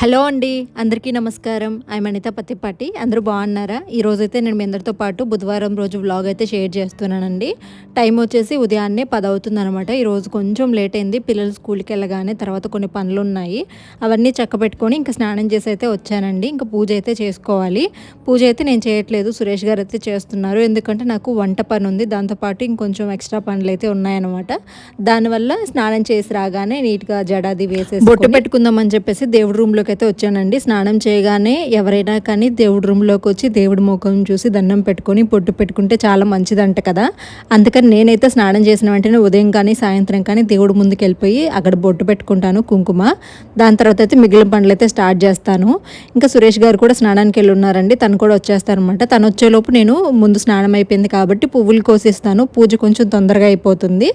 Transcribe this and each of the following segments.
Hello అండి అందరికీ నమస్కారం. ఐఎమ్ అనిత పత్తిపాటి. అందరూ బాగున్నారా? ఈరోజైతే నేను మీ అందరితో పాటు బుధవారం రోజు వ్లాగ్ అయితే షేర్ చేస్తున్నానండి. టైం వచ్చేసి ఉదయాన్నే పది అవుతుందనమాట ఈరోజు కొంచెం లేట్ అయింది. పిల్లలు స్కూల్కి వెళ్ళగానే తర్వాత కొన్ని పనులు ఉన్నాయి. అవన్నీ చక్కబెట్టుకొని ఇంకా స్నానం చేసి అయితే వచ్చానండి. ఇంకా పూజ అయితే చేసుకోవాలి. పూజ అయితే నేను చేయట్లేదు. సురేష్ గారు అయితే చేస్తున్నారు. ఎందుకంటే నాకు వంట పని ఉంది. దాంతోపాటు ఇంకొంచెం ఎక్స్ట్రా పనులు అయితే ఉన్నాయన్నమాట. దానివల్ల స్నానం చేసి రాగానే నీట్గా జడాది వేసేసి బొట్టు పెట్టుకుందామని చెప్పేసి దేవుడి రూమ్లో రూమ్లోకి అయితే వచ్చానండి. స్నానం చేయగానే ఎవరైనా కానీ దేవుడి రూమ్లోకి వచ్చి దేవుడి ముఖం చూసి దండం పెట్టుకొని పొట్టు పెట్టుకుంటే చాలా మంచిదంట కదా. అందుకని నేనైతే స్నానం చేసిన వెంటనే ఉదయం కానీ సాయంత్రం కానీ దేవుడి ముందుకు వెళ్ళిపోయి అక్కడ బొట్టు పెట్టుకుంటాను కుంకుమ. దాని తర్వాత అయితే మిగిలిన పనులు అయితే స్టార్ట్ చేస్తాను. ఇంకా సురేష్ గారు కూడా స్నానానికి వెళ్ళి ఉన్నారండి తను కూడా వచ్చేస్తారనమాట తను వచ్చేలోపు నేను ముందు స్నానం అయిపోయింది కాబట్టి పువ్వులు కోసిస్తాను. పూజ కొంచెం తొందరగా అయిపోతుంది.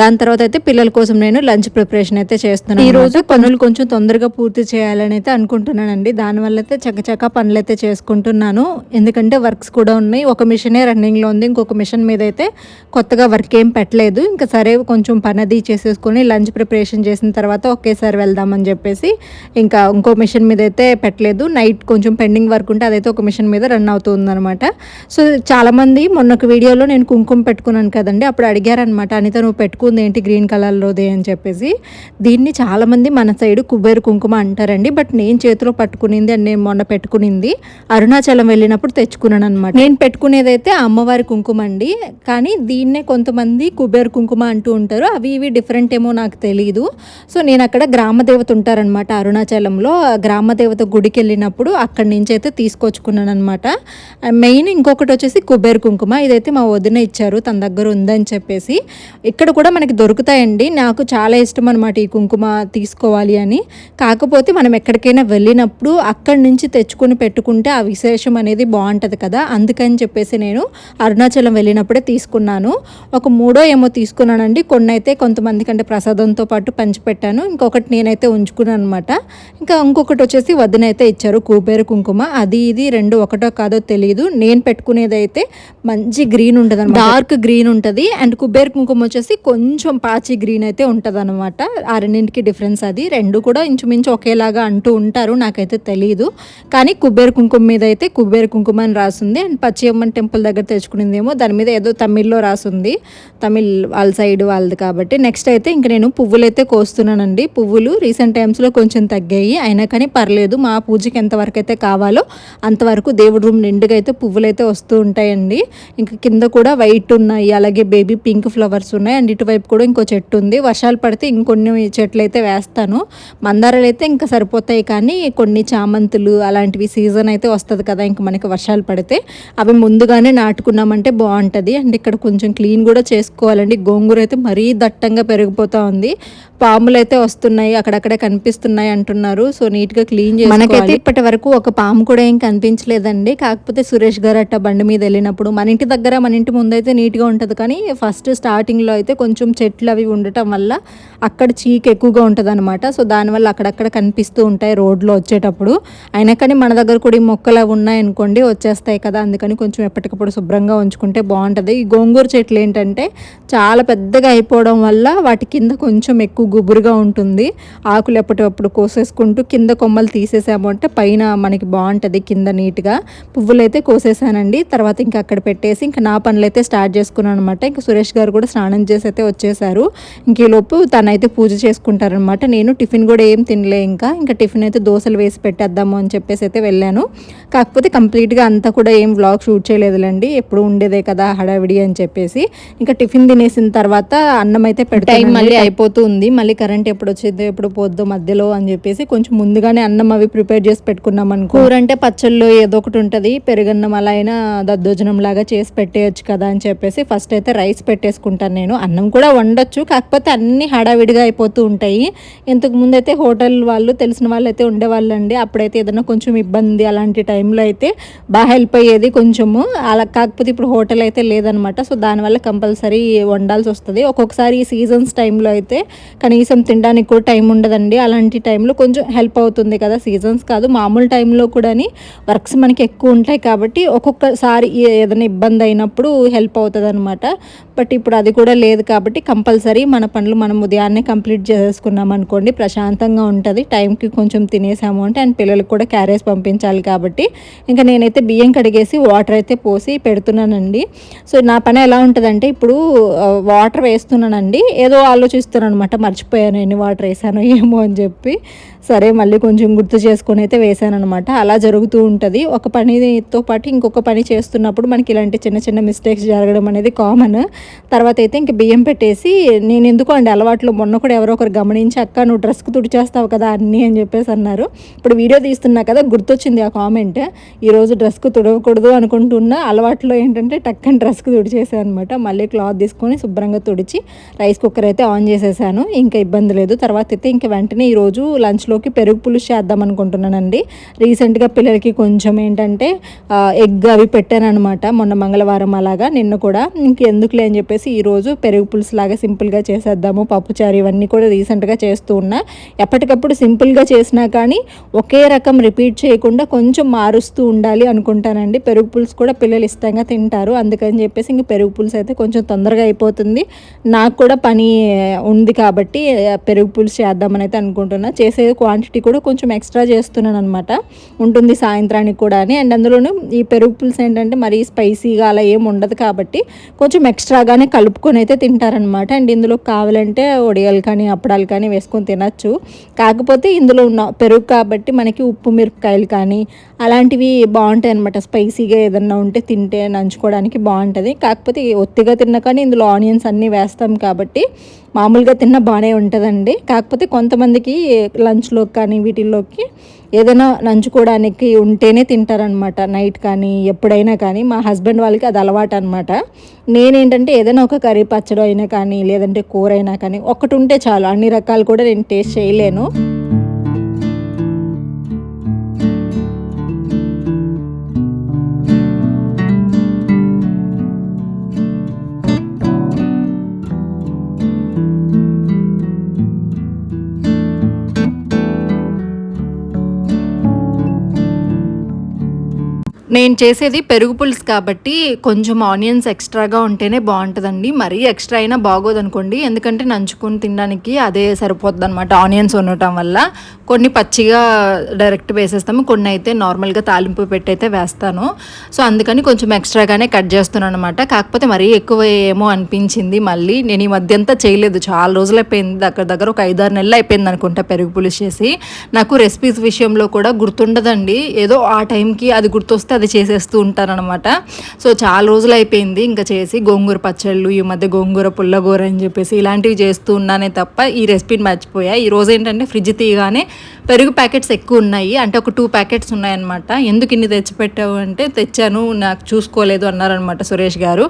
దాని తర్వాత అయితే పిల్లల కోసం నేను లంచ్ ప్రిపరేషన్ అయితే చేస్తున్నాను ఈ రోజు పనులు కొంచెం తొందరగా పూర్తి చేయాలని అని అయితే అనుకుంటున్నానండి. దానివల్ల అయితే చక్కచక్క పనులు అయితే చేసుకుంటున్నాను. ఎందుకంటే వర్క్స్ కూడా ఉన్నాయి. ఒక మిషనే రన్నింగ్లో ఉంది. ఇంకొక మిషన్ మీద అయితే కొత్తగా వర్క్ ఏం పెట్టలేదు. ఇంకా సరే కొంచెం పని అది చేసేసుకొని లంచ్ ప్రిపరేషన్ చేసిన తర్వాత ఒకేసారి వెళ్దామని చెప్పేసి ఇంకా ఇంకో మిషన్ మీద అయితే పెట్టలేదు. నైట్ కొంచెం పెండింగ్ వర్క్ ఉంటే అదైతే ఒక మిషన్ మీద రన్ అవుతుంది అనమాట సో చాలామంది మొన్న ఒక వీడియోలో నేను కుంకుమ పెట్టుకున్నాను కదండి. అప్పుడు అడిగారనమాట అనిత నువ్వు పెట్టుకుంది ఏంటి గ్రీన్ కలర్లోదే? అని చెప్పేసి. దీన్ని చాలామంది మన సైడ్ కుబేరు కుంకుమ అంటారండి. బట్ నేను చేతిలో పట్టుకునింది అండ్ నేను మొన్న పెట్టుకునింది. అరుణాచలం వెళ్ళినప్పుడు తెచ్చుకున్నాను అనమాట నేను పెట్టుకునేదైతే అమ్మవారి కుంకుమ అండి. కానీ దీన్నే కొంతమంది కుబేర్ కుంకుమ అంటూ ఉంటారు. అవి ఇవి డిఫరెంట్ ఏమో నాకు తెలియదు సో నేను అక్కడ గ్రామదేవత ఉంటారనమాట అరుణాచలంలో. గ్రామదేవత గుడికి వెళ్ళినప్పుడు అక్కడి నుంచి అయితే తీసుకొచ్చుకున్నాను అనమాట మెయిన్ ఇంకొకటి వచ్చేసి కుబేర్ కుంకుమ. ఇదైతే మా వదిన ఇచ్చారు. తన దగ్గర ఉందని చెప్పేసి. ఇక్కడ కూడా మనకి దొరుకుతాయండి. నాకు చాలా ఇష్టం అనమాట ఈ కుంకుమ తీసుకోవాలి అని. కాకపోతే మనం ఎక్కడ ఎక్కడికైనా వెళ్ళినప్పుడు అక్కడి నుంచి తెచ్చుకొని పెట్టుకుంటే ఆ విశేషం అనేది బాగుంటుంది కదా. అందుకని చెప్పేసి నేను అరుణాచలం వెళ్ళినప్పుడే తీసుకున్నాను. ఒక మూడో ఏమో తీసుకున్నానండి. కొన్ని అయితే కొంతమంది కంటే ప్రసాదంతో పాటు పంచిపెట్టాను. ఇంకొకటి నేనైతే ఉంచుకున్నాను అనమాట ఇంకా ఇంకొకటి వచ్చేసి వదిన అయితే ఇచ్చారు కూబేరు కుంకుమ. అది ఇది రెండు ఒకటో కాదో తెలియదు నేను పెట్టుకునేది అయితే మంచి గ్రీన్ ఉంటుంది డార్క్ గ్రీన్ ఉంటుంది. అండ్ కుబేర్ కుంకుమ వచ్చేసి కొంచెం పాచి గ్రీన్ అయితే ఉంటుంది అనమాట ఆ రెండింటికి డిఫరెన్స్ అది. రెండు కూడా ఇంచుమించు ఒకేలాగా అంటూ ఉంటారు నాకైతే తెలియదు కానీ కుబేర్ కుంకుమ మీద అయితే కుబేర్ కుంకుమ అని రాసింది. అండ్ పచ్చియమ్మన్ టెంపుల్ దగ్గర తెచ్చుకునేదేమో దాని మీద ఏదో తమిళ్ళో రాసింది. తమిళ్ వాళ్ళ సైడ్ వాళ్ళది కాబట్టి. నెక్స్ట్ అయితే ఇంక నేను పువ్వులు అయితే కోస్తున్నానండి. పువ్వులు రీసెంట్ టైమ్స్లో కొంచెం తగ్గాయి. అయినా కానీ పర్లేదు. మా పూజకి ఎంతవరకు అయితే కావాలో అంతవరకు దేవుడి రూమ్ నిండుగా అయితే పువ్వులు అయితే వస్తూ ఉంటాయండి. ఇంకా కింద కూడా వైట్ ఉన్నాయి. అలాగే బేబీ పింక్ ఫ్లవర్స్ ఉన్నాయి. అండ్ ఇటువైపు కూడా ఇంకో చెట్టు ఉంది. వర్షాలు పడితే ఇంకొన్ని చెట్లు అయితే వేస్తాను. మందారాలు అయితే ఇంకా సరిపోతాయి. వస్తాయి కానీ కొన్ని చామంతులు అలాంటివి సీజన్ అయితే వస్తుంది కదా ఇంకా మనకి వర్షాలు పడితే అవి ముందుగానే నాటుకున్నామంటే బాగుంటుంది. అండ్ ఇక్కడ కొంచెం క్లీన్ కూడా చేసుకోవాలండి. గోంగూర అయితే మరీ దట్టంగా పెరిగిపోతూ ఉంది. పాములు అయితే వస్తున్నాయి అక్కడక్కడే కనిపిస్తున్నాయి అంటున్నారు. సో నీట్గా క్లీన్ చేసి మనకైతే ఇప్పటి వరకు ఒక పాము కూడా ఏం కనిపించలేదండి. కాకపోతే సురేష్ గారు అట్ట బండి మీద వెళ్ళినప్పుడు మన ఇంటి దగ్గర మన ఇంటి ముందు అయితే నీట్గా ఉంటుంది. కానీ ఫస్ట్ స్టార్టింగ్లో అయితే కొంచెం చెట్లు అవి ఉండటం వల్ల అక్కడ చీక్ ఎక్కువగా ఉంటుంది అనమాట సో దానివల్ల అక్కడక్కడ కనిపిస్తూ ఉంటాయి రోడ్లో వచ్చేటప్పుడు. అయినా కానీ మన దగ్గర కూడా ఈ మొక్కలు అవి ఉన్నాయనుకోండి వచ్చేస్తాయి కదా. అందుకని కొంచెం ఎప్పటికప్పుడు శుభ్రంగా ఉంచుకుంటే బాగుంటుంది. ఈ గోంగూర చెట్లు ఏంటంటే చాలా పెద్దగా అయిపోవడం వల్ల వాటి కింద కొంచెం ఎక్కువ గుబురుగా ఉంటుంది. ఆకులు ఎప్పటికప్పుడు కోసేసుకుంటూ కింద కొమ్మలు తీసేసాము అంటే పైన మనకి బాగుంటుంది కింద నీట్గా. పువ్వులు అయితే కోసేసానండి. తర్వాత ఇంకా అక్కడ పెట్టేసి ఇంకా నా పనులు అయితే స్టార్ట్ చేసుకున్నాను అనమాట ఇంకా సురేష్ గారు కూడా స్నానం చేసి అయితే వచ్చేసారు. ఇంక ఈలోపు తనైతే పూజ చేసుకుంటారనమాట నేను టిఫిన్ కూడా ఏం తినలే ఇంకా. ఇంకా టిఫిన్ అయితే దోశలు వేసి పెట్టేద్దాము అని చెప్పేసి అయితే వెళ్ళాను. కాకపోతే కంప్లీట్గా అంతా కూడా ఏం వ్లాగ్ షూట్ చేయలేదులేండి. ఎప్పుడు ఉండేదే కదా హడావిడి అని చెప్పేసి. ఇంకా టిఫిన్ తినేసిన తర్వాత అన్నం అయితే టైం మళ్ళీ అయిపోతూ ఉంది మళ్ళీ కరెంట్ ఎప్పుడు వచ్చేదో ఎప్పుడు పోద్దో మధ్యలో అని చెప్పేసి కొంచెం ముందుగానే అన్నం అవి ప్రిపేర్ చేసి పెట్టుకున్నాం అనుకో కూర అంటే పచ్చళ్ళు ఏదో ఒకటి ఉంటుంది. పెరుగన్నం అలా అయినా దద్దోజనం లాగా చేసి పెట్టేయచ్చు కదా అని చెప్పేసి ఫస్ట్ అయితే రైస్ పెట్టేసుకుంటాను నేను. అన్నం కూడా వండొచ్చు. కాకపోతే అన్ని హడావిడిగా అయిపోతూ ఉంటాయి. ఇంతకు ముందు అయితే హోటల్ వాళ్ళు తెలిసిన వాళ్ళు అయితే ఉండేవాళ్ళండి. అప్పుడైతే ఏదైనా కొంచెం ఇబ్బంది అలాంటి టైంలో అయితే బాగా హెల్ప్ అయ్యేది కొంచెము. అలా కాకపోతే ఇప్పుడు హోటల్ అయితే లేదనమాట. సో దానివల్ల కంపల్సరీ వండాల్సి వస్తుంది. ఒక్కొక్కసారి ఈ సీజన్స్ టైంలో అయితే కనీసం తినడానికి కూడా టైం ఉండదండి. అలాంటి టైంలో కొంచెం హెల్ప్ అవుతుంది కదా సీజన్స్. కాదు మామూలు టైంలో కూడా వర్క్స్ మనకి ఎక్కువ ఉంటాయి కాబట్టి ఒక్కొక్కసారి ఏదైనా ఇబ్బంది అయినప్పుడు హెల్ప్ అవుతుంది అనమాట బట్ ఇప్పుడు అది కూడా లేదు కాబట్టి కంపల్సరీ మన పనులు మనం ఉదయాన్నే కంప్లీట్ చేసేసుకున్నాం అనుకోండి ప్రశాంతంగా ఉంటుంది. టైంకి కొంచెం తినేసాము అంటే అండ్ పిల్లలకు కూడా క్యారేజ్ పంపించాలి కాబట్టి. ఇంకా నేనైతే బియ్యం కడిగేసి వాటర్ అయితే పోసి పెడుతున్నానండి. సో నా పని ఎలా ఉంటుందంటే ఇప్పుడు వాటర్ వేస్తున్నానండి. ఏదో ఆలోచిస్తున్నాను అనమాట మర్చిపోయాను ఎన్ని వాటర్ వేసాను ఏమో అని చెప్పి. సరే మళ్ళీ కొంచెం గుర్తు చేసుకొని అయితే వేసాను అనమాట అలా జరుగుతూ ఉంటుంది. ఒక పనితో పాటు ఇంకొక పని చేస్తున్నప్పుడు మనకి ఇలాంటి చిన్న చిన్న మిస్టేక్స్ జరగడం అనేది కామన్ తర్వాత అయితే ఇంక బియ్యం పెట్టేసి నేను ఎందుకు అండి అలవాట్లు మొన్న కూడా ఎవరో ఒకరు గమనించి అక్క నువ్వు డ్రెస్కి తుడిచేస్తావు కదా అన్నీ అని చెప్పేసి అన్నారు. ఇప్పుడు వీడియో తీస్తున్నా కదా గుర్తొచ్చింది ఆ కామెంట్. ఈరోజు డ్రెస్కు తుడవకూడదు అనుకుంటున్నా అలవాట్లో ఏంటంటే టక్కని డ్రెస్కి తుడిచేసాను అనమాట మళ్ళీ క్లాత్ తీసుకొని శుభ్రంగా తుడిచి రైస్ కుక్కర్ అయితే ఆన్ చేసేసాను. ఇంకా ఇబ్బంది లేదు. తర్వాత అయితే ఇంకా వెంటనే ఈరోజు లంచ్లోకి పెరుగు పులుసు చేద్దాం అనుకుంటున్నానండి. రీసెంట్గా పిల్లలకి కొంచెం ఏంటంటే ఎగ్ అవి పెట్టాను అనమాట మొన్న మంగళవారం అలాగా నిన్న కూడా. ఇంకెందుకులే అని అని చెప్పేసి ఈరోజు పెరుగు పులుసు లాగా సింపుల్గా చేసేద్దాము పప్పుచారు ఇవన్నీ కూడా రీసెంట్గా చేస్తూ ఉన్నా. ఎప్పటికప్పుడు సింపుల్గా చేసినా కానీ ఒకే రకం రిపీట్ చేయకుండా కొంచెం మారుస్తూ ఉండాలి అనుకుంటానండి. పెరుగు పులుసు కూడా పిల్లలు ఇష్టంగా తింటారు. అందుకని చెప్పేసి ఇంక పెరుగు పులుసు అయితే కొంచెం తొందరగా అయిపోతుంది. నాకు కూడా పని ఉంది కాబట్టి పెరుగు పులుసు చేద్దామని అయితే అనుకుంటున్నా. చేసే క్వాంటిటీ కూడా కొంచెం ఎక్స్ట్రా చేస్తున్నాను అనమాట ఉంటుంది సాయంత్రానికి కూడా అని. అండ్ అందులోనూ ఈ పెరుగు పులుసు ఏంటంటే మరీ స్పైసీగా అలా ఏం ఉండదు కాబట్టి కొంచెం ఎక్స్ట్రా అలాగానే కలుపుకొని అయితే తింటారనమాట అండ్ ఇందులో కావాలంటే ఒడియాలు కానీ అప్పడాలు కానీ వేసుకొని తినచ్చు. కాకపోతే ఇందులో ఉన్న పెరుగు కాబట్టి మనకి ఉప్పు మిరపకాయలు కానీ అలాంటివి బాగుంటాయి అనమాట స్పైసీగా ఏదన్నా ఉంటే తింటే నంచుకోవడానికి బాగుంటుంది. కాకపోతే ఒత్తిగా తిన్నా కానీ ఇందులో ఆనియన్స్ అన్నీ వేస్తాం కాబట్టి మామూలుగా తిన్న బాగానే ఉంటుందండి. కాకపోతే కొంతమందికి లంచ్లోకి కానీ వీటిల్లోకి ఏదైనా నంచుకోవడానికి ఉంటేనే తింటారనమాట నైట్ కానీ ఎప్పుడైనా కానీ మా హస్బెండ్ వాళ్ళకి అది అలవాటు అనమాట నేనేంటంటే ఏదైనా ఒక కర్రీ పచ్చడి అయినా కానీ లేదంటే కూర అయినా కానీ ఒకటి ఉంటే చాలు. అన్ని రకాలు కూడా నేను టేస్ట్ చేయలేను. నేను చేసేది పెరుగు పులుసు కాబట్టి కొంచెం ఆనియన్స్ ఎక్స్ట్రాగా ఉంటేనే బాగుంటుందండి. మరీ ఎక్స్ట్రా అయినా బాగోదు అనుకోండి ఎందుకంటే నంచుకుని తినడానికి అదే సరిపోద్ది అనమాట ఆనియన్స్ ఉండటం వల్ల. కొన్ని పచ్చిగా డైరెక్ట్ వేసేస్తాము. కొన్ని అయితే నార్మల్గా తాలింపు పెట్టి అయితే వేస్తాను. సో అందుకని కొంచెం ఎక్స్ట్రాగానే కట్ చేస్తున్నాను అనమాట కాకపోతే మరీ ఎక్కువ ఏమో అనిపించింది. మళ్ళీ నేను ఈ మధ్య అంతా చేయలేదు. చాలా రోజులు అయిపోయింది దగ్గర దగ్గర ఒక ఐదారు నెలలు అయిపోయింది అనుకుంటా పెరుగు పులుసు చేసి. నాకు రెసిపీస్ విషయంలో కూడా గుర్తుండదండి. ఏదో ఆ టైంకి అది గుర్తొస్తే అది చేసేస్తూ ఉంటానన్నమాట సో చాలా రోజులు అయిపోయింది ఇంకా చేసి గోంగూర పచ్చళ్ళు ఈ మధ్య గోంగూర పుల్లగూర అని చెప్పేసి ఇలాంటివి చేస్తూ ఉన్నానే తప్ప ఈ రెసిపీని మర్చిపోయా. ఈ రోజు ఏంటంటే ఫ్రిడ్జ్ తీయగానే పెరుగు ప్యాకెట్స్ ఎక్కువ ఉన్నాయి. అంటే ఒక టూ ప్యాకెట్స్ ఉన్నాయన్నమాట. ఎందుకు ఇన్ని తెచ్చిపెట్టావు అంటే తెచ్చాను నాకు చూసుకోలేదు అన్నారనమాట సురేష్ గారు.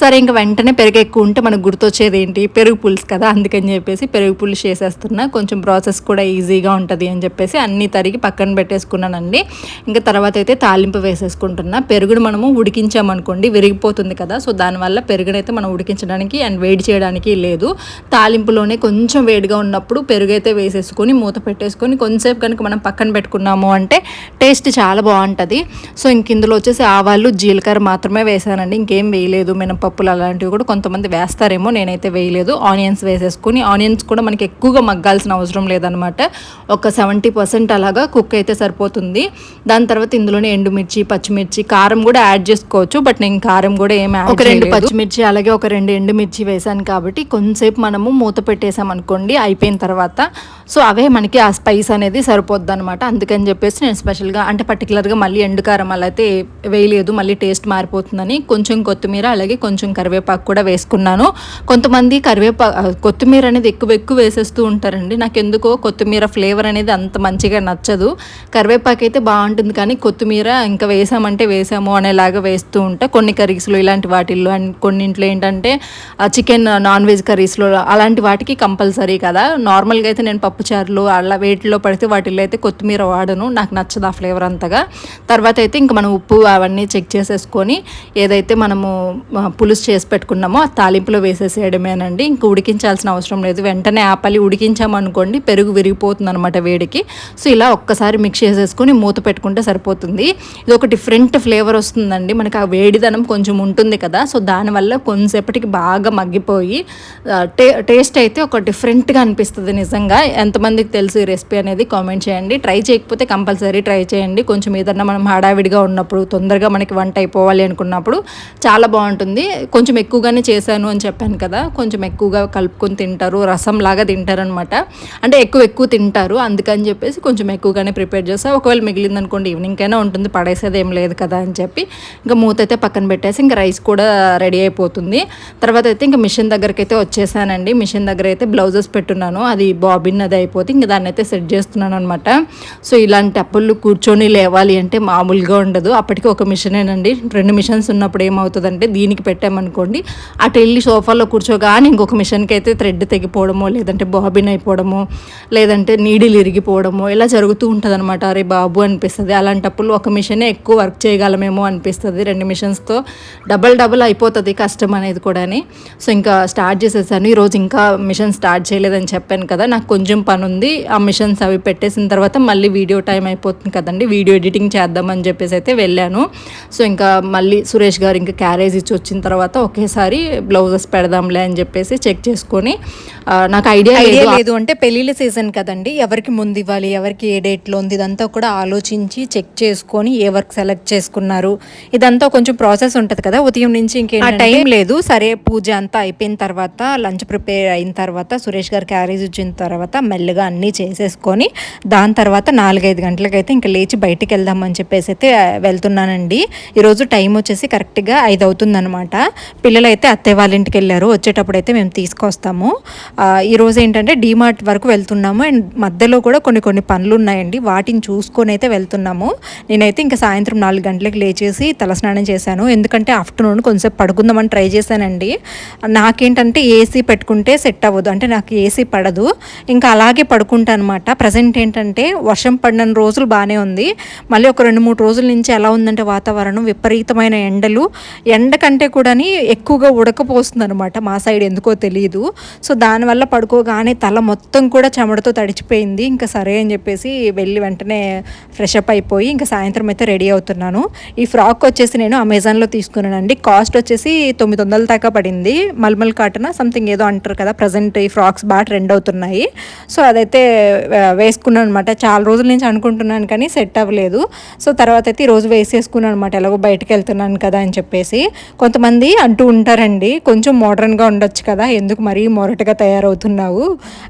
సరే ఇంకా వెంటనే పెరుగు ఎక్కువ ఉంటే మనకు గుర్తొచ్చేది ఏంటి? పెరుగు పులుసు కదా అందుకని చెప్పేసి పెరుగు పులుసు చేసేస్తున్నా. కొంచెం ప్రాసెస్ కూడా ఈజీగా ఉంటుంది అని చెప్పేసి అన్నీ తరిగి పక్కన పెట్టేసుకున్నానండి. ఇంకా తర్వాత అయితే తాలింపు వేసేసుకుంటున్నా పెరుగును మనము ఉడికించామనుకోండి విరిగిపోతుంది కదా. సో దానివల్ల పెరుగునైతే మనం ఉడికించడానికి అండ్ వేడి చేయడానికి లేదు. తాలింపులోనే కొంచెం వేడిగా ఉన్నప్పుడు పెరుగు అయితే వేసేసుకొని మూత పెట్టేసుకొని కొంచెంసేపు కనుక మనం పక్కన పెట్టుకున్నాము అంటే టేస్ట్ చాలా బాగుంటుంది. సో ఇంక ఇందులో వచ్చేసి ఆవాలు జీలకర్ర మాత్రమే వేసానండి. ఇంకేం వేయలేదు. మినపప్పులు అలాంటివి కూడా కొంతమంది వేస్తారేమో నేనైతే వేయలేదు. ఆనియన్స్ వేసేసుకొని ఆనియన్స్ కూడా మనకి ఎక్కువగా మగ్గాల్సిన అవసరం లేదనమాట. ఒక సెవెంటీ పర్సెంట్ అలాగా కుక్ అయితే సరిపోతుంది. దాని తర్వాత ఇందులోనే ఎండుమిర్చి పచ్చి పచ్చిమిర్చి కారం కూడా యాడ్ చేసుకోవచ్చు బట్ నేను కారం కూడా ఏం ఒక రెండు పచ్చిమిర్చి అలాగే ఒక రెండు ఎండుమిర్చి వేసాను కాబట్టి కొంతసేపు మనము మూత పెట్టేసాం అనుకోండి అయిపోయిన తర్వాత సో అవే మనకి ఆ స్పైస్ అనేది సరిపోద్ది అనమాట అందుకని చెప్పేసి నేను స్పెషల్గా అంటే పర్టికులర్గా మళ్ళీ ఎండుకారం అలా అయితే వేయలేదు. మళ్ళీ టేస్ట్ మారిపోతుందని కొంచెం కొత్తిమీర అలాగే కొంచెం కరివేపాకు కూడా వేసుకున్నాను. కొంతమంది కరివేపాకు కొత్తిమీర అనేది ఎక్కువ ఎక్కువ వేసేస్తూ ఉంటారండి. నాకు ఎందుకో కొత్తిమీర ఫ్లేవర్ అనేది అంత మంచిగా నచ్చదు. కరివేపాకు అయితే బాగుంటుంది కానీ కొత్తిమీర ఇంకా వేసామంటే వేసాము అనేలాగా వేస్తూ ఉంటా. కొన్ని కర్రీస్లో ఇలాంటి వాటిల్లో అండ్ కొన్నింట్లో ఏంటంటే చికెన్ నాన్ వెజ్ కర్రీస్లో అలాంటి వాటికి కంపల్సరీ కదా. నార్మల్గా అయితే నేను పప్పు పప్పుచారులు అలా వేటిలో పడితే వాటిల్లో అయితే కొత్తిమీర వాడను. నాకు నచ్చదు ఆ ఫ్లేవర్ అంతగా. తర్వాత అయితే ఇంకా మనం ఉప్పు అవన్నీ చెక్ చేసేసుకొని ఏదైతే మనము పులుసు చేసి పెట్టుకున్నామో ఆ తాలింపులో వేసేసేయడమేనండి. ఇంక ఉడికించాల్సిన అవసరం లేదు. వెంటనే ఆపాలి ఉడికించామనుకోండి పెరుగు విరిగిపోతుంది అనమాట వేడికి. సో ఇలా ఒక్కసారి మిక్స్ చేసేసుకొని మూత పెట్టుకుంటే సరిపోతుంది. ఇది ఒక డిఫరెంట్ ఫ్లేవర్ వస్తుందండి. మనకి ఆ వేడిదనం కొంచెం ఉంటుంది కదా. సో దానివల్ల కొంతసేపటికి బాగా మగ్గిపోయి టే టేస్ట్ అయితే ఒక డిఫరెంట్గా అనిపిస్తుంది నిజంగా. ఎంతమందికి తెలుసు ఈ రెసిపీ అనేది కామెంట్ చేయండి. ట్రై చేయకపోతే కంపల్సరీ ట్రై చేయండి. కొంచెం ఏదన్నా మనం హడావిడిగా ఉన్నప్పుడు తొందరగా మనకి వంట అయిపోవాలి అనుకున్నప్పుడు చాలా బాగుంటుంది. కొంచెం ఎక్కువగానే చేశాను అని చెప్పాను కదా కొంచెం ఎక్కువగా కలుపుకొని తింటారు రసం లాగా తింటారనమాట. అంటే ఎక్కువ ఎక్కువ తింటారు అందుకని చెప్పేసి కొంచెం ఎక్కువగానే ప్రిపేర్ చేస్తా ఒకవేళ మిగిలింది అనుకోండి ఈవినింగ్ అయినా ఉంటుంది పడేసేది ఏం లేదు కదా అని చెప్పి ఇంకా మూత అయితే పక్కన పెట్టేసి ఇంకా రైస్ కూడా రెడీ అయిపోతుంది. తర్వాత అయితే ఇంకా మిషన్ దగ్గరికి అయితే వచ్చేసానండి. మిషన్ దగ్గర అయితే బ్లౌజెస్ పెట్టున్నాను. అది బాబిన్ అది అయిపోతే ఇంకా దాన్ని అయితే సెట్ చేస్తున్నాను అనమాట సో ఇలాంటి అప్పులు కూర్చొని లేవాలి అంటే మామూలుగా ఉండదు. అప్పటికి ఒక మిషనేనండి. రెండు మిషన్స్ ఉన్నప్పుడు ఏమవుతుందంటే దీనికి పెట్టామనుకోండి అటు వెళ్ళి సోఫాలో కూర్చోగానే ఇంకొక మిషన్కి అయితే థ్రెడ్ తెగిపోవడమో లేదంటే బాబిన్ అయిపోవడమో లేదంటే నీడిలు ఇరిగిపోవడమో ఇలా జరుగుతూ ఉంటుంది అనమాట అరే బాబు అనిపిస్తుంది. అలాంటప్పుడు ఒక మిషనే ఎక్కువ వర్క్ చేయగలమేమో అనిపిస్తుంది. రెండు మిషన్స్తో డబల్ డబల్ అయిపోతుంది కష్టం అనేది కూడా సో ఇంకా స్టార్ట్ చేసేసాను. ఈరోజు ఇంకా మిషన్ స్టార్ట్ చేయలేదని చెప్పాను కదా నాకు కొంచెం పని ఉంది ఆ మిషన్స్ అవి పెట్టేసిన తర్వాత మళ్ళీ వీడియో టైం అయిపోతుంది కదండి. వీడియో ఎడిటింగ్ చేద్దామని చెప్పేసి అయితే వెళ్ళాను. సో ఇంకా మళ్ళీ సురేష్ గారు ఇంకా క్యారేజ్ ఇచ్చి వచ్చిన తర్వాత ఒకేసారి బ్లౌజెస్ పెడదాంలే అని చెప్పేసి చెక్ చేసుకొని నాకు ఐడియా ఐడియా లేదు లేదు అంటే పెళ్ళిళ్ళ సీజన్ కదండి. ఎవరికి ముందు ఇవ్వాలి ఎవరికి ఏ డేట్లో ఉంది ఇదంతా కూడా ఆలోచించి చెక్ చేసుకొని ఏ వర్క్ సెలెక్ట్ చేసుకున్నారు. ఇదంతా కొంచెం ప్రాసెస్ ఉంటుంది కదా. ఉదయం నుంచి ఇంకేం టైం లేదు. సరే పూజ అంతా అయిపోయిన తర్వాత లంచ్ ప్రిపేర్ అయిన తర్వాత సురేష్ గారు క్యారేజ్ ఇచ్చిన తర్వాత మెల్లగా అన్నీ చేసేసుకొని దాని తర్వాత నాలుగైదు గంటలకైతే ఇంకా లేచి బయటికి వెళ్దామని చెప్పేసి అయితే వెళ్తున్నానండి. ఈరోజు టైం వచ్చేసి కరెక్ట్గా ఐదు అవుతుందనమాట పిల్లలైతే అత్తే అత్తయ్య వాళ్ళ ఇంటికి వెళ్ళారు. వచ్చేటప్పుడు అయితే మేము తీసుకొస్తాము. ఈరోజు ఏంటంటే డీమార్ట్ వరకు వెళ్తున్నాము. అండ్ మధ్యలో కూడా కొన్ని కొన్ని పనులు ఉన్నాయండి వాటిని చూసుకొని అయితే వెళ్తున్నాము. నేనైతే ఇంకా సాయంత్రం నాలుగు గంటలకు లేచేసి తలస్నానం చేశాను. ఎందుకంటే ఆఫ్టర్నూన్ కొంచెం పడుకుందామని ట్రై చేశానండి. నాకేంటంటే ఏసీ పెట్టుకుంటే సెట్ అవ్వదు. అంటే నాకు ఏసీ పడదు. ఇంకా అలా అలాగే పడుకుంటా అనమాట ప్రజెంట్ ఏంటంటే వర్షం పడిన రోజులు బాగానే ఉంది. మళ్ళీ ఒక రెండు మూడు రోజుల నుంచి ఎలా ఉందంటే వాతావరణం విపరీతమైన ఎండలు. ఎండ కంటే కూడా ఎక్కువగా ఉడకపోస్తుంది అనమాట మా సైడ్ ఎందుకో తెలియదు సో దానివల్ల పడుకోగానే తల మొత్తం కూడా చెమటతో తడిచిపోయింది. ఇంకా సరే అని చెప్పేసి వెళ్ళి వెంటనే ఫ్రెష్ అప్ అయిపోయి ఇంకా సాయంత్రం అయితే రెడీ అవుతున్నాను. ఈ ఫ్రాక్ వచ్చేసి నేను అమెజాన్లో తీసుకున్నానండి. కాస్ట్ వచ్చేసి తొమ్మిది వందల దాకా పడింది. మల్మల్ కాటన్ సంథింగ్ ఏదో అంటారు కదా ప్రజెంట్ ఈ ఫ్రాక్స్ బాగా ట్రెండ్ అవుతున్నాయి. సో అదైతే వేసుకున్నాను అనమాట చాలా రోజుల నుంచి అనుకుంటున్నాను కానీ సెట్ అవ్వలేదు. సో తర్వాత అయితే ఈరోజు వేసేసుకున్నాను అనమాట ఎలాగో బయటకు వెళ్తున్నాను కదా అని చెప్పేసి. కొంతమంది అంటూ ఉంటారండి కొంచెం మోడర్న్గా ఉండొచ్చు కదా ఎందుకు మరీ మొరటగా తయారవుతున్నావు?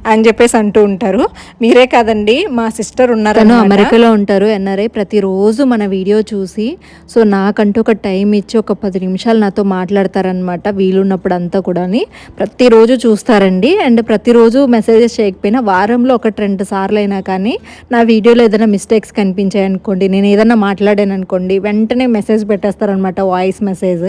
అని చెప్పేసి అంటూ ఉంటారు. మీరే కాదండి మా సిస్టర్ ఉన్నారు అమెరికాలో ఉంటారు ఎన్ఆర్ఐ. ప్రతిరోజు మన వీడియో చూసి సో నాకంటూ ఒక టైం ఇచ్చి ఒక పది నిమిషాలు నాతో మాట్లాడతారనమాట వీలున్నప్పుడు అంతా కూడా ప్రతిరోజు చూస్తారండి. అండ్ ప్రతిరోజు మెసేజెస్ చేయకపోయినా వారంలో ఒకటి రెండు సార్లు అయినా కానీ నా వీడియోలో ఏదైనా మిస్టేక్స్ కనిపించాయి అనుకోండి నేను ఏదైనా మాట్లాడాను అనుకోండి వెంటనే మెసేజ్ పెట్టేస్తారనమాట వాయిస్ మెసేజ్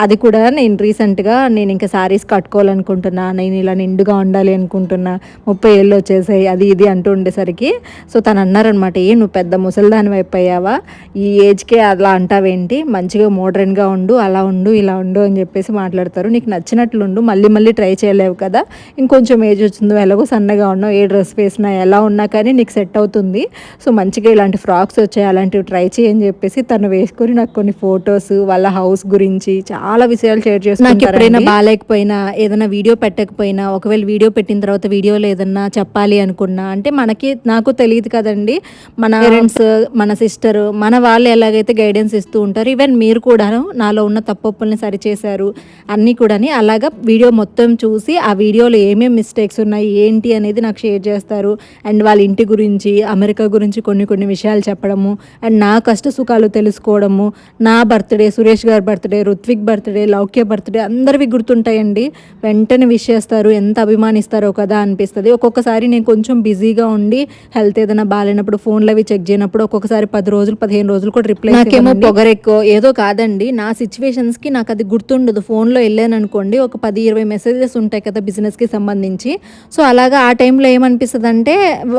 అది కూడా నేను రీసెంట్గా నేను ఇంకా శారీస్ కట్టుకోవాలనుకుంటున్నా నేను ఇలా నిండుగా ఉండాలి అనుకుంటున్నా ముప్పై ఏళ్ళు వచ్చేసాయి అది ఇది అంటూ ఉండేసరికి సో తను అన్నారనమాట ఏ నువ్వు పెద్ద ముసలిదాని అయిపోయావా? ఈ ఏజ్కే అలా అంటావేంటి? మంచిగా మోడర్న్గా ఉండు అలా ఉండు ఇలా ఉండు అని చెప్పేసి మాట్లాడతారు. నీకు నచ్చినట్లుండు మళ్ళీ మళ్ళీ ట్రై చేయలేవు కదా? ఇంకొంచెం ఏజ్ వచ్చిందో ఎలాగో సన్నగా ఉన్నావు ఏ డ్రెస్ వేసినా ఎలా ఉన్నా కానీ నీకు సెట్ అవుతుంది. సో మంచిగా ఇలాంటి ఫ్రాక్స్ వచ్చాయి అలాంటివి ట్రై చేయని చెప్పేసి తను వేసుకొని నాకు కొన్ని ఫొటోస్ వాళ్ళ హౌస్ గురించి చాలా విషయాలు షేర్ నాకు ఎప్పుడైనా బాగాలేకపోయినా ఏదైనా వీడియో పెట్టకపోయినా ఒకవేళ వీడియో పెట్టిన తర్వాత వీడియోలో ఏదన్నా చెప్పాలి అనుకున్నా అంటే మనకి నాకు తెలియదు కదండి. మన పేరెంట్స్ మన సిస్టర్ మన వాళ్ళు ఎలాగైతే గైడెన్స్ ఇస్తూ ఉంటారు ఈవెన్ మీరు కూడా నాలో ఉన్న తప్పుల్ని సరిచేశారు అన్నీ కూడా అలాగా వీడియో మొత్తం చూసి ఆ వీడియోలో ఏమేమి మిస్టేక్స్ ఉన్నాయి ఏంటి అనేది నాకు షేర్ చేస్తారు. అండ్ వాళ్ళ ఇంటి గురించి అమెరికా గురించి కొన్ని కొన్ని విషయాలు చెప్పడము. అండ్ నా కష్ట సుఖాలు తెలుసుకోవడము. నా బర్త్డే సురేష్ గారి birthday Ruthvik birthday Loukya birthday అందరివి గుర్తుంటాయండి. వెంటనే విష్ చేస్తారు. ఎంత అభిమానిస్తారో కదా అనిపిస్తుంది. ఒక్కొక్కసారి నేను కొంచెం బిజీగా ఉండి హెల్త్ ఏదైనా బాగాలేనప్పుడు ఫోన్లు అవి చెక్ చేయనప్పుడు ఒక్కొక్కసారి పది రోజులు పదిహేను రోజులు కూడా రిప్లై నాకేమో పొగరెక్కువ. ఏదో కాదండి. నా సిచ్యువేషన్స్కి నాకు అది గుర్తుండదు. ఫోన్లో వెళ్ళాను అనుకోండి ఒక పది ఇరవై మెసేజెస్ ఉంటాయి కదా బిజినెస్కి సంబంధించి. సో అలాగా ఆ టైంలో ఏమనిపిస్తుంది అంటే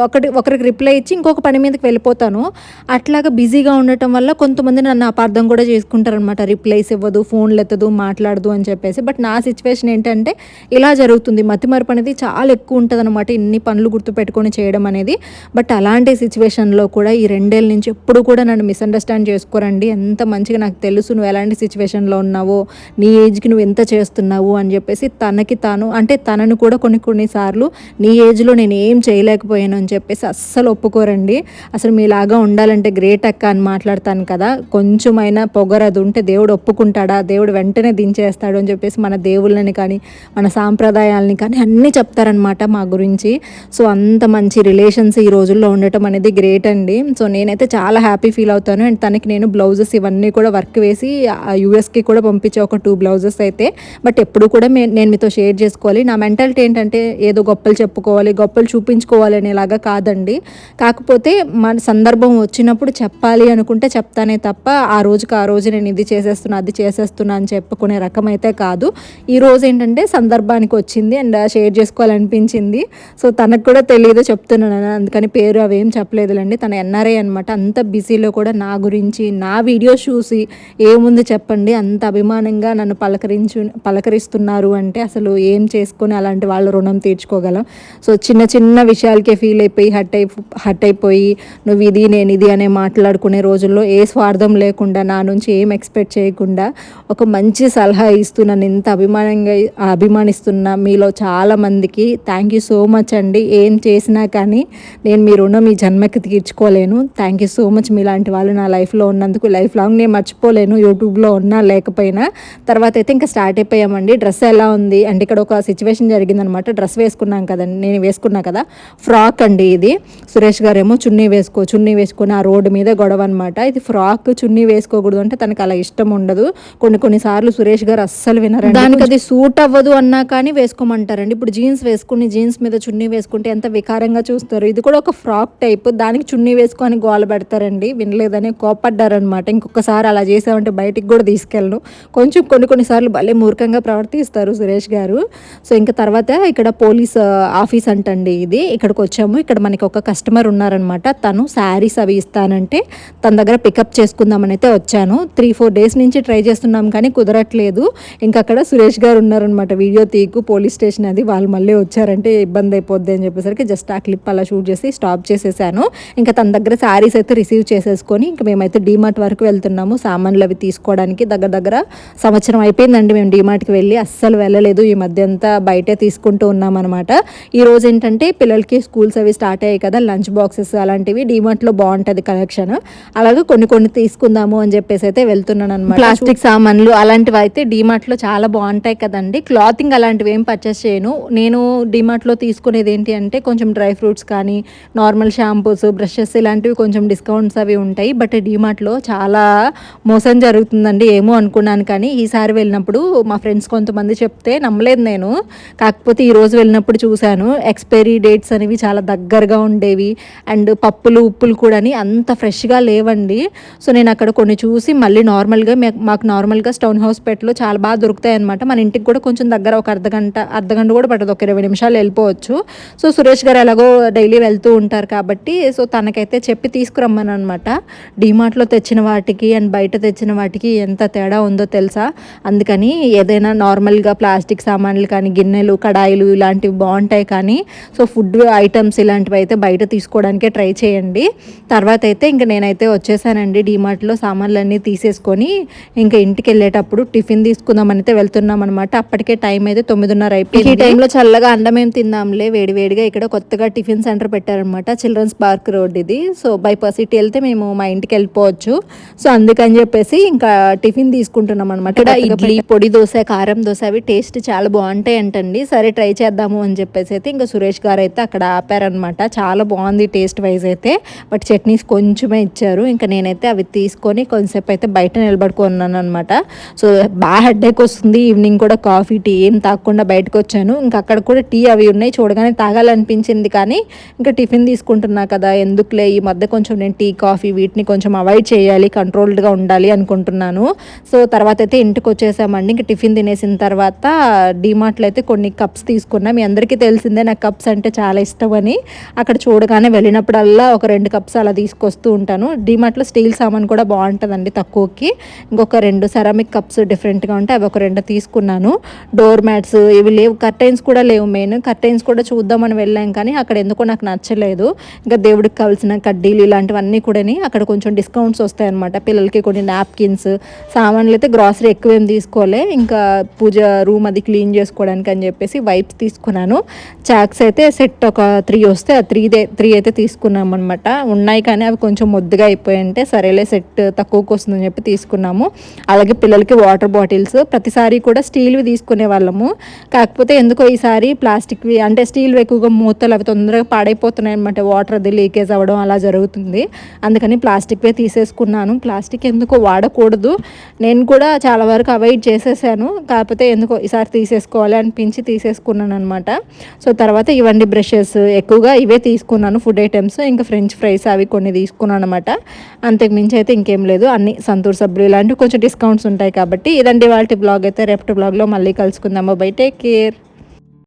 ఒకటి ఒకరికి రిప్లై ఇచ్చి ఇంకొక పని మీదకి వెళ్ళిపోతాను. అట్లాగా బిజీగా ఉండటం వల్ల కొంతమంది నన్ను అపార్థం కూడా చేసుకుంటారనమాట రిప్లైస్ ఇవ్వదు ఫోన్లు ఎత్తదు మాట్లాడదు అని చెప్పేసి. బట్ నా సిచ్యువేషన్ ఏంటంటే ఇలా జరుగుతుంది. మతిమరపు అనేది చాలా ఎక్కువ ఉంటుంది అనమాట ఇన్ని పనులు గుర్తుపెట్టుకొని చేయడం అనేది. బట్ అలాంటి సిచ్యువేషన్లో కూడా ఈ రెండేళ్ళ నుంచి ఎప్పుడు కూడా నన్ను మిస్అండర్స్టాండ్ చేసుకోరండి. ఎంత మంచిగా నాకు తెలుసు నువ్వు ఎలాంటి సిచ్యువేషన్లో ఉన్నావో నీ ఏజ్కి నువ్వు ఎంత చేస్తున్నావు అని చెప్పేసి తనకి తాను అంటే తనను కూడా కొన్ని కొన్నిసార్లు నీ ఏజ్లో నేను నేను ఏం చేయలేకపోయాను అని చెప్పేసి అస్సలు ఒప్పుకోరండి. అసలు మీలాగా ఉండాలంటే గ్రేట్ అక్క అని మాట్లాడతాను కదా. కొంచెమైనా పొగరదు ఉంటే దేవుడు ఒప్పుకుంటాడా? దేవుడు వెంటనే దించేస్తాడు అని చెప్పేసి మన దేవుళ్ళని కానీ మన సాంప్రదాయాలని కానీ అన్నీ చెప్తారనమాట మా గురించి. సో అంత మంచి రిలేషన్స్ ఈ రోజుల్లో ఉండటం అనేది గ్రేట్ అండి. సో నేనైతే చాలా హ్యాపీ ఫీల్ అవుతాను. అండ్ తనకి నేను బ్లౌజెస్ ఇవన్నీ కూడా వర్క్ వేసి యూఎస్కి కూడా పంపించే ఒక టూ బ్లౌజెస్ అయితే. బట్ ఎప్పుడు కూడా నేను మీతో షేర్ చేసుకోవాలి. నా మెంటాలిటీ ఏంటంటే ఏదో గొప్పలు చెప్పుకోవాలి గొప్ప గొప్పలు చూపించుకోవాలనేలాగా కాదండి. కాకపోతే మన సందర్భం వచ్చినప్పుడు చెప్పాలి అనుకుంటే చెప్తానే తప్ప ఆ రోజుకి ఆ రోజు నేను ఇది చేసేస్తున్నా అది చేసేస్తున్నా అని చెప్పుకునే రకం అయితే కాదు. ఈ రోజు ఏంటంటే సందర్భానికి వచ్చింది అండ్ షేర్ చేసుకోవాలనిపించింది. సో తనకు కూడా తెలియదు చెప్తున్నాను అందుకని పేరు అవేం చెప్పలేదులండి. తన ఎన్ఆర్ఐ అనమాట అంత బిజీలో కూడా నా గురించి నా వీడియోస్ చూసి ఏముంది చెప్పండి? అంత అభిమానంగా నన్ను పలకరించు పలకరిస్తున్నారు అంటే అసలు ఏం చేసుకొని అలాంటి వాళ్ళ రుణం తీర్చుకోగలం? సో చిన్న చిన్న విషయాలకే ఫీల్ అయిపోయి హట్ అయి హట్ అయిపోయి నువ్వు ఇది నేను ఇది అనే మాట్లాడుకునే రోజుల్లో ఏ స్వార్థం లేకుండా నా నుంచి ఏం ఎక్స్పెక్ట్ చేయకుండా ఒక మంచి సలహా ఇస్తూ నన్ను ఇంత అభిమానంగా అభిమానిస్తున్న మీలో చాలా మందికి థ్యాంక్ యూ సో మచ్ అండి. ఏం చేసినా కానీ నేను మీ రుణం ఈ జన్మకి తీర్చుకోలేను. థ్యాంక్ యూ సో మచ్ మీలాంటి వాళ్ళు నా లైఫ్లో ఉన్నందుకు లైఫ్ లాంగ్ నేను మర్చిపోలేను. యూట్యూబ్లో ఉన్నా లేకపోయినా. తర్వాత అయితే ఇంకా స్టార్ట్ అయిపోయామండి. డ్రెస్ ఎలా ఉంది? అంటే ఇక్కడ ఒక సిచ్యువేషన్ జరిగిందనమాట డ్రెస్ వేసుకున్నాం కదండి. నేను వేసుకున్నాను వేసుకున్నా కదా? ఫ్రాక్ అండి ఇది. సురేష్ గారేమో చున్నీ వేసుకో చున్నీ వేసుకొని ఆ రోడ్డు మీద గొడవ అనమాట ఇది ఫ్రాక్ చున్నీ వేసుకోకూడదు అంటే తనకు అలా ఇష్టం ఉండదు. కొన్ని కొన్నిసార్లు సురేష్ గారు అస్సలు వినరు దానికి అది సూట్ అవ్వదు అన్నా కానీ వేసుకోమంటారండి. ఇప్పుడు జీన్స్ వేసుకుని జీన్స్ మీద చున్నీ వేసుకుంటే ఎంత వికారంగా చూస్తారు? ఇది కూడా ఒక ఫ్రాక్ టైప్. దానికి చున్నీ వేసుకొని గోల పెడతారండి. వినలేదని కోపడ్డారనమాట ఇంకొకసారి అలా చేసామంటే బయటికి కూడా తీసుకెళ్ళను కొంచెం కొన్ని కొన్నిసార్లు భలే మూర్ఖంగా ప్రవర్తిస్తారు సురేష్ గారు. సో ఇంకా తర్వాత ఇక్కడ పోలీస్ ఆఫీస్ అండి ఇది. ఇక్కడికి వచ్చాము ఇక్కడ మనకి ఒక కస్టమర్ ఉన్నారనమాట. తను శారీస్ అవి ఇస్తానంటే తన దగ్గర పికప్ చేసుకుందామని అయితే వచ్చాను. త్రీ ఫోర్ డేస్ నుంచి ట్రై చేస్తున్నాం కానీ కుదరట్లేదు. ఇంకా అక్కడ సురేష్ గారు ఉన్నారనమాట. వీడియో తీకు పోలీస్ స్టేషన్ అది. వాళ్ళు మళ్ళీ వచ్చారంటే ఇబ్బంది అయిపోద్ది అని చెప్పేసరికి జస్ట్ ఆ క్లిప్ అలా షూట్ చేసి స్టాప్ చేసేసాను. ఇంకా తన దగ్గర శారీస్ అయితే రిసీవ్ చేసేసుకొని ఇంకా మేమైతే డీమార్ట్ వరకు వెళ్తున్నాము. సామాన్లు అవి తీసుకోవడానికి దగ్గర దగ్గర సంవత్సరం అయిపోయిందండి మేము డీమార్ట్కి వెళ్ళి. అస్సలు వెళ్ళలేదు. ఈ మధ్య అంతా బయటే తీసుకుంటూ ఉన్నాం అనమాట ఈ రోజు ఏంటంటే పిల్లలకి స్కూల్స్ అవి స్టార్ట్ అయ్యాయి కదా లంచ్ బాక్సెస్ అలాంటివి డీమార్ట్లో బాగుంటుంది కలెక్షన్. అలాగే కొన్ని కొన్ని తీసుకుందాము అని చెప్పేసి అయితే వెళ్తున్నాను అనమాట ప్లాస్టిక్ సామాన్లు అలాంటివి అయితే డీమార్ట్లో చాలా బాగుంటాయి కదండి. క్లాతింగ్ అలాంటివి ఏం పర్చేస్ చేయను. నేను డీమార్ట్లో తీసుకునేది ఏంటి అంటే కొంచెం డ్రై ఫ్రూట్స్ కానీ నార్మల్ షాంపూస్ బ్రషెస్ ఇలాంటివి కొంచెం డిస్కౌంట్స్ అవి ఉంటాయి. బట్ డీమార్ట్లో చాలా మోసం జరుగుతుందండి. ఏమో అనుకున్నాను కానీ ఈసారి వెళ్ళినప్పుడు మా ఫ్రెండ్స్ కొంతమంది చెప్తే నమ్మలేదు నేను. కాకపోతే ఈ రోజు వెళ్ళినప్పుడు చూశాను. ఎక్స్పైరీ డేట్స్ అనేవి చాలా దగ్గరగా ఉండేవి. అండ్ పప్పులు ఉప్పులు కూడా అంత ఫ్రెష్గా లేవండి. సో నేను అక్కడ కొన్ని చూసి మళ్ళీ నార్మల్గా మాకు నార్మల్గా స్టోన్ హౌస్ పెట్లో చాలా బాగా దొరుకుతాయి అనమాట మన ఇంటికి కూడా కొంచెం దగ్గర ఒక అర్ధగంట అర్ధగంట కూడా పట్టదు. ఒక ఇరవై నిమిషాలు వెళ్ళిపోవచ్చు. సో సురేష్ గారు ఎలాగో డైలీ వెళ్తూ ఉంటారు కాబట్టి సో తనకైతే చెప్పి తీసుకురమ్మని అనమాట డీమార్ట్లో తెచ్చిన వాటికి అండ్ బయట తెచ్చిన వాటికి ఎంత తేడా ఉందో తెలుసా? అందుకని ఏదైనా నార్మల్గా ప్లాస్టిక్ సామాన్లు కానీ గిన్నెలు కడాయిలు ఇలాంటివి బాగుంటాయి కానీ సో ఫుడ్ ఐటమ్స్ ఇలాంటివి అయితే బయట తీసుకోవడానికే ట్రై చేయండి. తర్వాత అయితే ఇంకా నేనైతే వచ్చేసానండి డీమార్ట్లో సామాన్లన్నీ తీసేసుకొని ఇంకా ఇంటికి వెళ్ళేటప్పుడు టిఫిన్ తీసుకుందామని అయితే వెళ్తున్నాం అనమాట అప్పటికే టైం అయితే తొమ్మిదిన్నర అయిపోయింది. ఈ టైంలో చల్లగా అన్నం ఏం తిందాంలే వేడివేడిగా ఇక్కడ కొత్తగా టిఫిన్ సెంటర్ పెట్టారనమాట చిల్డ్రన్స్ పార్క్ రోడ్ ఇది. సో బైపాస్ ఇటు వెళ్తే మేము మా ఇంటికి వెళ్ళిపోవచ్చు. సో అందుకని చెప్పేసి ఇంకా టిఫిన్ తీసుకుంటున్నాం అనమాట ఇక్కడ ఇడ్లీ పొడి దోశ కారం దోశ అవి టేస్ట్ చాలా బాగుంటాయి అంటండి సరే ట్రై చేద్దాము అని చెప్పేసి అయితే ఇంకా సురేష్ గారు అయితే అక్కడ ఆపారనమాట చాలా బాగుంది టేస్ట్ వైజ్ అయితే. బట్ చట్నీస్ కొంచెమే ఇచ్చారు. ఇంకా నేనైతే అవి తీసుకొని కొంతసేపు అయితే బయట నిలబడుకున్నాను అనమాట సో బాగా హెడ్ఏక్ వస్తుంది. ఈవినింగ్ కూడా కాఫీ టీ ఏం తాగకుండా బయటకు వచ్చాను. ఇంకా అక్కడ కూడా టీ అవి ఉన్నాయి. చూడగానే తాగాలనిపించింది కానీ ఇంకా టిఫిన్ తీసుకుంటున్నా కదా ఎందుకులే? ఈ మధ్య కొంచెం నేను టీ కాఫీ వీటిని కొంచెం అవాయిడ్ చేయాలి కంట్రోల్డ్గా ఉండాలి అనుకుంటున్నాను. సో తర్వాత అయితే ఇంటికి వచ్చేసామండి. ఇంకా టిఫిన్ తినేసిన తర్వాత డిమార్ట్లో అయితే కొన్ని కప్స్ తీసుకున్నా. మీ అందరికీ తెలిసిందే నాకు కప్స్ కప్స్ అంటే చాలా ఇష్టమని అక్కడ చూడగానే వెళ్ళినప్పుడల్లా ఒక రెండు కప్స్ అలా తీసుకొస్తూ ఉంటాను. డిమార్ట్లో స్టీల్ సామాన్ కూడా బాగుంటుందండి తక్కువకి. ఇంకొక రెండు సెరామిక్ కప్స్ డిఫరెంట్గా ఉంటాయి. అవి ఒక రెండు తీసుకున్నాను. డోర్ మ్యాట్స్ ఇవి లేవు. కర్టైన్స్ కూడా లేవు మెయిన్ కర్టైన్స్ కూడా చూద్దామని వెళ్ళాం కానీ అక్కడ ఎందుకో నాకు నచ్చలేదు. ఇంకా దేవుడికి కావాల్సిన కడ్డీలు ఇలాంటివన్నీ కూడా అక్కడ కొంచెం డిస్కౌంట్స్ వస్తాయన్నమాట. పిల్లలకి కొన్ని నాప్కిన్స్ సామాన్లు అయితే గ్రాసరీ ఎక్కువ ఏం తీసుకోలే. ఇంకా పూజ రూమ్ అది క్లీన్ చేసుకోవడానికి అని చెప్పేసి వైప్స్ తీసుకున్నాను. చాక్స్ అయితే అయితే సెట్ ఒక త్రీ వస్తే ఆ త్రీ త్రీ అయితే తీసుకున్నాం అనమాట ఉన్నాయి కానీ అవి కొంచెం ముద్దుగా అయిపోయింటే సరేలే సెట్ తక్కువకి వస్తుందని చెప్పి తీసుకున్నాము. అలాగే పిల్లలకి వాటర్ బాటిల్స్ ప్రతిసారి కూడా స్టీల్వి తీసుకునే వాళ్ళము. కాకపోతే ఎందుకో ఈసారి ప్లాస్టిక్వి అంటే స్టీల్ ఎక్కువగా మూతలు అవి తొందరగా పాడైపోతున్నాయి అనమాట వాటర్ అది లీకేజ్ అవ్వడం అలా జరుగుతుంది. అందుకని ప్లాస్టిక్వే తీసేసుకున్నాను. ప్లాస్టిక్ ఎందుకో వాడకూడదు. నేను కూడా చాలా వరకు అవాయిడ్ చేసేసాను. కాకపోతే ఎందుకో ఈసారి తీసేసుకోవాలి అనిపించి తీసేసుకున్నాను అనమాట సో తర్వాత ఇవన్నీ బ్రషెస్ ఎక్కువగా ఇవే తీసుకున్నాను ఫుడ్ ఐటమ్స్ ఇంకా ఫ్రెంచ్ ఫ్రైస్ అవి కొన్ని తీసుకున్నాను అనమాట అంతకు మించి అయితే ఇంకేం లేదు అన్ని సంతూర్ సబ్బులు ఇలాంటివి కొంచెం డిస్కౌంట్స్ ఉంటాయి కాబట్టి ఇదండి వాళ్ళ బ్లాగ్ అయితే రేపటి బ్లాగ్లో మళ్ళీ కలుసుకుందాము. Bye take care